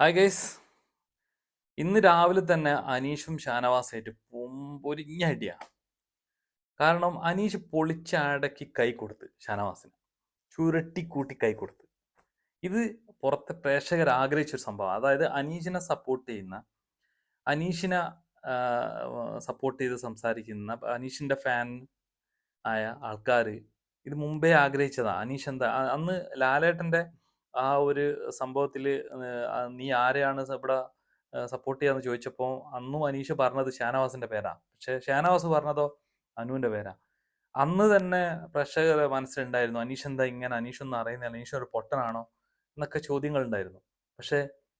Hi guys ഇന്ന് രാവിലെ തന്നെ അനീഷും ഷാനവാസായിട്ട് പൊരിഞ്ഞ അടിയാ കാരണം അനീഷ് പൊളിച്ചടക്കി കൈ കൊടുത്ത് ഷാനവാസിന്. ചുരട്ടിക്കൂട്ടി കൈ കൊടുത്ത്. ഇത് പുറത്തെ പ്രേക്ഷകർ ആഗ്രഹിച്ചൊരു സംഭവം. അതായത് അനീഷിനെ സപ്പോർട്ട് ചെയ്യുന്ന അനീഷിനെ സപ്പോർട്ട് ചെയ്ത് സംസാരിക്കുന്ന അനീഷിന്റെ ഫാൻ ആയ ആൾക്കാർ ഇത് മുമ്പേ ആഗ്രഹിച്ചതാണ് അനീഷ് എന്താ അന്ന് ലാലേട്ടന്റെ ആ ഒരു സംഭവത്തിൽ നീ ആരെയാണ് ഇവിടെ സപ്പോർട്ട് ചെയ്യാന്ന് ചോദിച്ചപ്പോൾ അന്നും അനീഷ് പറഞ്ഞത് ഷാനവാസിന്റെ പേരാ. പക്ഷെ ഷാനവാസ് പറഞ്ഞതോ അനുവിന്റെ പേരാ. അന്ന് തന്നെ പ്രേക്ഷക മനസ്സിലുണ്ടായിരുന്നു അനീഷ് എന്താ ഇങ്ങനെ അനീഷ് ഒന്നും അറിയുന്നില്ല അനീഷ് ഒരു പൊട്ടനാണോ എന്നൊക്കെ ചോദ്യങ്ങൾ ഉണ്ടായിരുന്നു പക്ഷെ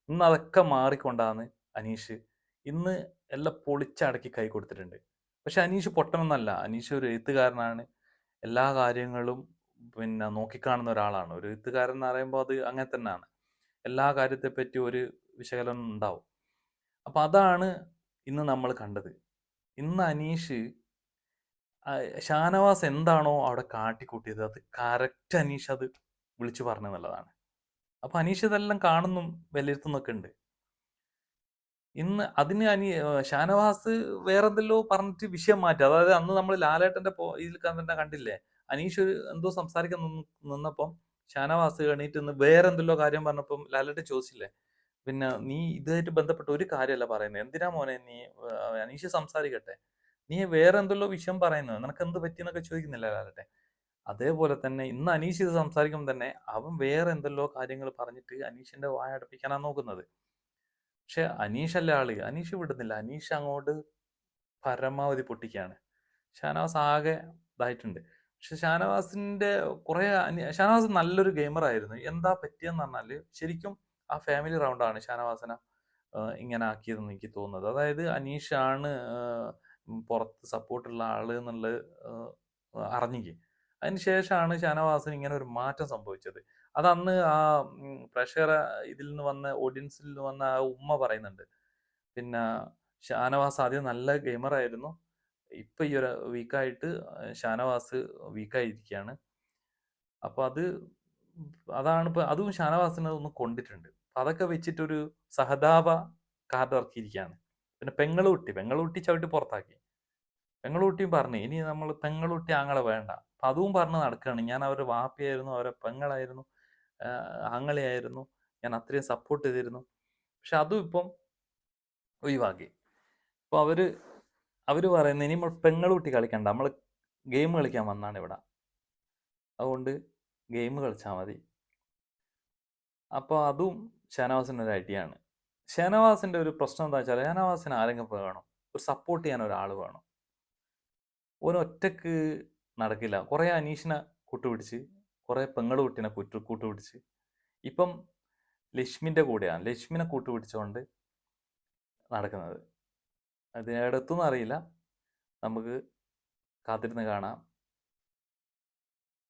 ഇന്ന് അതൊക്കെ മാറിക്കൊണ്ടാണ് അനീഷ് ഇന്ന് എല്ലാം പൊളിച്ചടക്കി കൈ കൊടുത്തിട്ടുണ്ട്. പക്ഷെ അനീഷ് പൊട്ടനൊന്നല്ല അനീഷ് ഒരു എഴുത്തുകാരനാണ്. എല്ലാ കാര്യങ്ങളും പിന്നെ നോക്കിക്കാണുന്ന ഒരാളാണ്. ഒരു എഴുത്തുകാരൻ എന്ന് പറയുമ്പോൾ അത് അങ്ങനെ തന്നെയാണ്. എല്ലാ കാര്യത്തെ പറ്റി ഒരു വിശകലനം ഉണ്ടാവും. അപ്പൊ അതാണ് ഇന്ന് നമ്മൾ കണ്ടത്. ഇന്ന് അനീഷ് ഷാനവാസ് എന്താണോ അവിടെ കാട്ടിക്കൂട്ടിയത് അത് കറക്റ്റ് അനീഷ് അത് വിളിച്ചു പറഞ്ഞു എന്നുള്ളതാണ്. അപ്പൊ അനീഷ് ഇതെല്ലാം കാണുന്നും വിലയിരുത്തുന്നൊക്കെ ഉണ്ട്. ഇന്ന് അതിന് അനി ഷാനവാസ് വേറെന്തെല്ലോ പറഞ്ഞിട്ട് വിഷയം മാറ്റി. അതായത് അന്ന് നമ്മൾ ലാലേട്ടന്റെ ഇതിൽ തന്നെ കണ്ടില്ലേ? അനീഷ് ഒരു എന്തോ സംസാരിക്കാൻ നിന്ന് നിന്നപ്പം ഷാനവാസ് എണീറ്റ് നിന്ന് വേറെ എന്തെല്ലോ കാര്യം പറഞ്ഞപ്പം ലാലേട്ട് ചോദിച്ചില്ലേ? പിന്നെ നീ ഇതുമായിട്ട് ബന്ധപ്പെട്ട ഒരു കാര്യമല്ല പറയുന്നത് എന്തിനാ മോനെ നീ അനീഷ് സംസാരിക്കട്ടെ. നീ വേറെ എന്തെല്ലോ വിഷയം പറയുന്നത് നിനക്ക് എന്ത് പറ്റിയെന്നൊക്കെ ചോദിക്കുന്നില്ല ലാലേട്ടെ അതേപോലെ തന്നെ ഇന്ന് അനീഷ് ഇത് സംസാരിക്കുമ്പോൾ തന്നെ അവൻ വേറെ എന്തെല്ലോ കാര്യങ്ങൾ പറഞ്ഞിട്ട് അനീഷിന്റെ വായ അടപ്പിക്കാനാണ് നോക്കുന്നത്. പക്ഷെ അനീഷ് അല്ല ആൾ? അനീഷ് വിടുന്നില്ല. അനീഷ് അങ്ങോട്ട് പരമാവധി പൊട്ടിക്കുകയാണ്. ഷാനവാസ് ആകെ ഇതായിട്ടുണ്ട്. പക്ഷെ ഷാനവാസിന്റെ കുറെ ഷാനവാസ് നല്ലൊരു ഗെയിമർ ആയിരുന്നു എന്താ പറ്റിയെന്ന് പറഞ്ഞാൽ ശരിക്കും ആ ഫാമിലി റൗണ്ടാണ് ഷാനവാസിനെ ഇങ്ങനെ ആക്കിയതെന്ന് എനിക്ക് തോന്നുന്നത്. അതായത് അനീഷ് ആണ് പുറത്ത് സപ്പോർട്ടുള്ള ആൾ എന്നുള്ളത് അറിഞ്ഞിക്ക് അതിന് ശേഷമാണ് ഷാനവാസിന് ഇങ്ങനെ ഒരു മാറ്റം സംഭവിച്ചത്. അത് അന്ന് ആ പ്രഷർ ഇതിൽ നിന്ന് വന്ന ഓഡിയൻസിൽ നിന്ന് വന്ന ആ ഉമ്മ പറയുന്നുണ്ട്. പിന്നെ ഷാനവാസ് ആദ്യം നല്ല ഗെയിമർ ആയിരുന്നു ഇപ്പൊ ഈ ഒരു വീക്കായിട്ട് ഷാനവാസ് വീക്കായിരിക്കുകയാണ് അപ്പൊ അത് അതാണ് ഇപ്പൊ അതും ഷാനവാസിനെ ഒന്ന് കൊണ്ടിട്ടുണ്ട്. അതൊക്കെ വെച്ചിട്ടൊരു സഹതാപ കാർഡ് ഇറക്കിയിരിക്കുകയാണ് പിന്നെ പെങ്ങളൂട്ടി പെങ്ങളൂട്ടി ചവിട്ടി പുറത്താക്കി. പെങ്ങളൂട്ടിയും പറഞ്ഞു ഇനി നമ്മൾ പെങ്ങളൂട്ടി ആങ്ങളെ വേണ്ട. അപ്പൊ അതും പറഞ്ഞ് നടക്കുകയാണ്. ഞാൻ അവരുടെ വാപ്പയായിരുന്നു അവരെ പെങ്ങളായിരുന്നു ആങ്ങളെയായിരുന്നു. ഞാൻ അത്രയും സപ്പോർട്ട് ചെയ്തിരുന്നു. പക്ഷെ അതും ഇപ്പം ഒഴിവാക്കി. ഇപ്പൊ അവർ അവർ പറയുന്നത് ഇനി നമ്മൾ പെങ്ങളൂട്ടി കളിക്കണ്ട. നമ്മൾ ഗെയിം കളിക്കാൻ വന്നാണ് ഇവിടെ. അതുകൊണ്ട് ഗെയിം കളിച്ചാൽ മതി. അപ്പോൾ അതും ഷാനവാസിന്റെ ഒരു ഐഡിയയാണ് ഷാനവാസിന്റെ ഒരു പ്രശ്നം എന്താ വെച്ചാൽ ഷാനവാസിന് ആരെങ്കിലും വേണം ഒരു സപ്പോർട്ട് ചെയ്യാൻ ഒരാൾ വേണം. ഓൻ ഒറ്റയ്ക്ക് നടക്കില്ല. കുറേ അനീഷിനെ കൂട്ടുപിടിച്ച് കുറേ പെങ്ങളുകുട്ടിനെ കൂട്ടു കൂട്ടുപിടിച്ച്. ഇപ്പം ലക്ഷ്മിന്റെ കൂടെയാണ്. ലക്ഷ്മിനെ കൂട്ടുപിടിച്ചുകൊണ്ട് നടക്കുന്നത്. അത് എവിടെത്തും അറിയില്ല. നമുക്ക് കാത്തിരുന്ന് കാണാം.